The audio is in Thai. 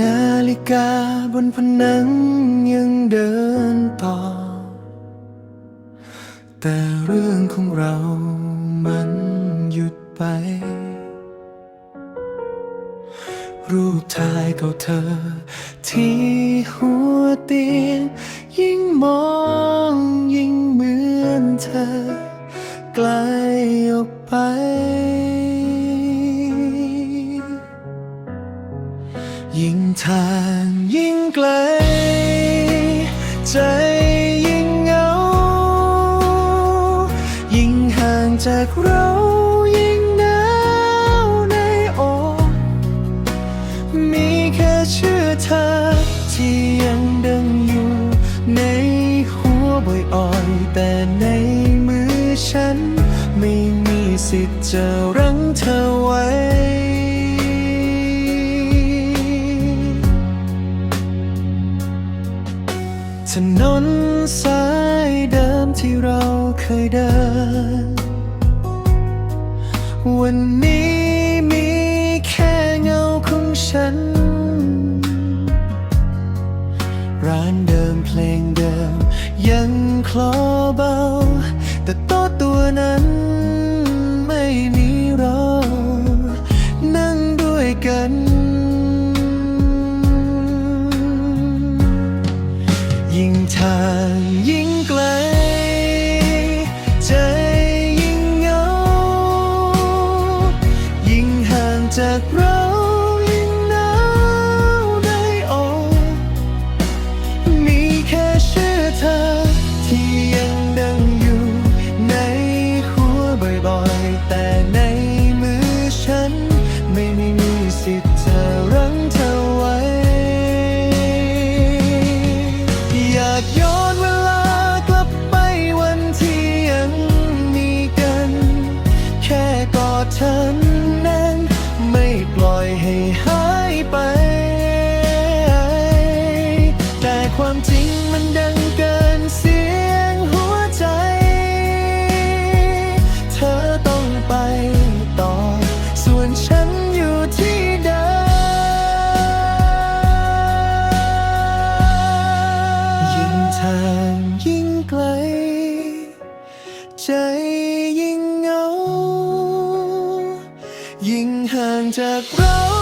นาฬิกาบนผนังยังเดินต่อ แต่เรื่องของเรามันหยุดไป รูปถ่ายเก่าเธอ ที่หัวเตียงยิ่งมองยิ่งเหมือนเธอ ไกลออกไป ทางยิ่งไกล ใจยิ่งเหงา ยิ่งห่างจากเรายิ่งหนาวในอกมีแค่ชื่อเธอที่ยังดังอยู่ในหัวบ่อยอ่อยแต่ในมือฉัน ไม่มีสิทธิ์จะรั้งเธอไว้ นนสายเดิมที่เราเคยเดิน วันนี้มีแค่เงาของฉัน ร้านเดิมเพลงเดิมยังคลอ มันดังเกินเสียงหัวใจ เธอต้องไปต่อ ส่วนฉันอยู่ที่เดยิ่งทางยิ่งไกล ใจยิ่งเหงา ยิ่งห่างจากเรา